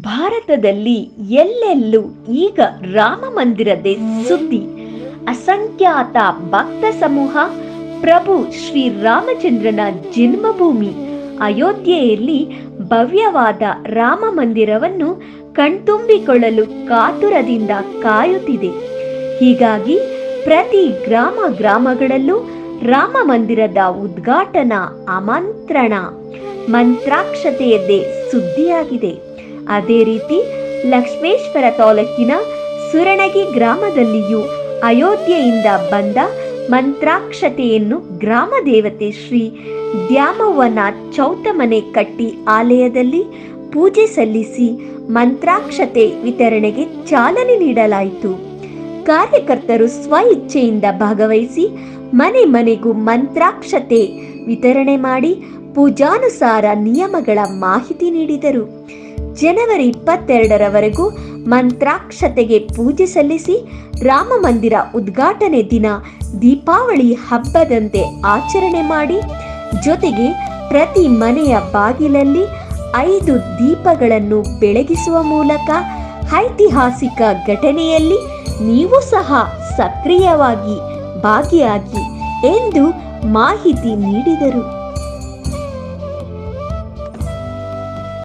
ಭಾರತದಲ್ಲಿ ಎಲ್ಲೆಲ್ಲೂ ಈಗ ರಾಮ ಮಂದಿರದೇ ಸುದ್ದಿ. ಅಸಂಖ್ಯಾತ ಭಕ್ತ ಸಮೂಹ, ಪ್ರಭು ಶ್ರೀ ರಾಮಚಂದ್ರನ ಜನ್ಮಭೂಮಿ. ಅಯೋಧ್ಯೆಯಲ್ಲಿ ಭವ್ಯವಾದ ರಾಮ ಮಂದಿರವನ್ನು ಕಣ್ತುಂಬಿಕೊಳ್ಳಲು ಕಾತುರದಿಂದ ಕಾಯುತ್ತಿದೆ. ಹೀಗಾಗಿ ಪ್ರತಿ ಗ್ರಾಮ ಗ್ರಾಮಗಳಲ್ಲೂ ರಾಮ ಮಂದಿರದ ಉದ್ಘಾಟನಾ, ಆಮಂತ್ರಣ, ಮಂತ್ರಾಕ್ಷತೆಯದ್ದೇ ಸುದ್ದಿಯಾಗಿದೆ. ಅದೇ ರೀತಿ ಲಕ್ಷ್ಮೇಶ್ವರ ತಾಲೂಕಿನ ಸುರಣಗಿ ಗ್ರಾಮದಲ್ಲಿಯೂ ಅಯೋಧ್ಯೆಯಿಂದ ಬಂದ ಮಂತ್ರಾಕ್ಷತೆಯನ್ನು ಗ್ರಾಮ ದೇವತೆ ಶ್ರೀ ದ್ಯಾಮವ್ವನ ಚೌತಮನೆ ಕಟ್ಟಿ ಆಲಯದಲ್ಲಿ ಪೂಜೆ ಸಲ್ಲಿಸಿ ಮಂತ್ರಾಕ್ಷತೆ ವಿತರಣೆಗೆ ಚಾಲನೆ ನೀಡಲಾಯಿತು. ಕಾರ್ಯಕರ್ತರು ಸ್ವ ಇಚ್ಛೆಯಿಂದ ಭಾಗವಹಿಸಿ ಮನೆ ಮನೆಗೂ ಮಂತ್ರಾಕ್ಷತೆ ವಿತರಣೆ ಮಾಡಿ ಪೂಜಾನುಸಾರ ನಿಯಮಗಳ ಮಾಹಿತಿ ನೀಡಿದರು. ಜನವರಿ ಇಪ್ಪತ್ತೆರಡರವರೆಗೂ ಮಂತ್ರಾಕ್ಷತೆಗೆ ಪೂಜೆ ಸಲ್ಲಿಸಿ ರಾಮ ಮಂದಿರ ಉದ್ಘಾಟನೆ ದಿನ ದೀಪಾವಳಿ ಹಬ್ಬದಂತೆ ಆಚರಣೆ ಮಾಡಿ, ಜೊತೆಗೆ ಪ್ರತಿ ಮನೆಯ ಬಾಗಿಲಲ್ಲಿ ಐದು ದೀಪಗಳನ್ನು ಬೆಳಗಿಸುವ ಮೂಲಕ ಐತಿಹಾಸಿಕ ಘಟನೆಯಲ್ಲಿ ನೀವು ಸಹ ಸಕ್ರಿಯವಾಗಿ ಭಾಗಿಯಾಗಿ ಎಂದು ಮಾಹಿತಿ ನೀಡಿದರು.